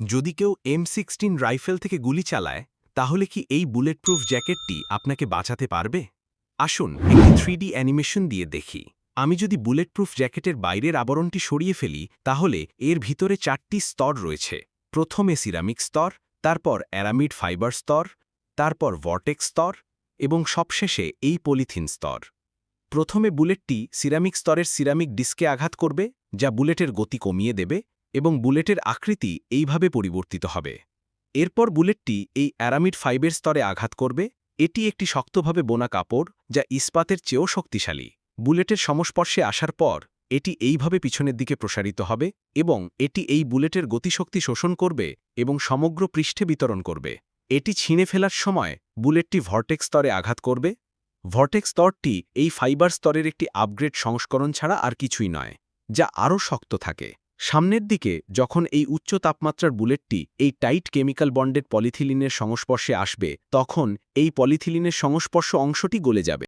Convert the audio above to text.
যদি কেউ M sixteen rifle থেকে গুলি চালায়, তাহলে কি এই বুলেট প্রুফ জ্যাকেটটি আপনাকে বাঁচাতে পারবে? আসুন একটি থ্রিডি অ্যানিমেশন দিয়ে দেখি। আমি যদি বুলেট প্রুফ জ্যাকেটের বাইরের আবরণটি সরিয়ে ফেলি, তাহলে এর ভিতরে চারটি স্তর রয়েছে। প্রথমে সিরামিক স্তর, তারপর অ্যারামিড ফাইবার স্তর, তারপর ভর্টেক্স স্তর, এবং সবশেষে এই পলিথিন স্তর। প্রথমে বুলেটটি সিরামিক স্তরের সিরামিক ডিস্কে আঘাত করবে, যা বুলেটের গতি কমিয়ে দেবে এবং বুলেটের আকৃতি এইভাবে পরিবর্তিত হবে। এরপর বুলেটটি এই অ্যারামিড ফাইবের স্তরে আঘাত করবে। এটি একটি শক্তভাবে বোনা কাপড়, যা ইস্পাতের চেয়েও শক্তিশালী। বুলেটের সংস্পর্শে আসার পর, এটি এইভাবে পিছনের দিকে প্রসারিত হবে এবং এটি এই বুলেটের গতিশক্তি শোষণ করবে এবং সমগ্র পৃষ্ঠে বিতরণ করবে। এটি ছিঁড়ে ফেলার সময় বুলেটটি ভর্টেক্স স্তরে আঘাত করবে। ভর্টেক্স স্তরটি এই ফাইবার স্তরের একটি আপগ্রেড সংস্করণ ছাড়া আর কিছুই নয়, যা আরও শক্ত থাকে। সামনের দিকে, যখন এই উচ্চ তাপমাত্রার বুলেটটি এই টাইট কেমিক্যাল বন্ডের পলিথিলিনের সংস্পর্শে আসবে, তখন এই পলিথিলিনের সংস্পর্শ অংশটি গলে যাবে।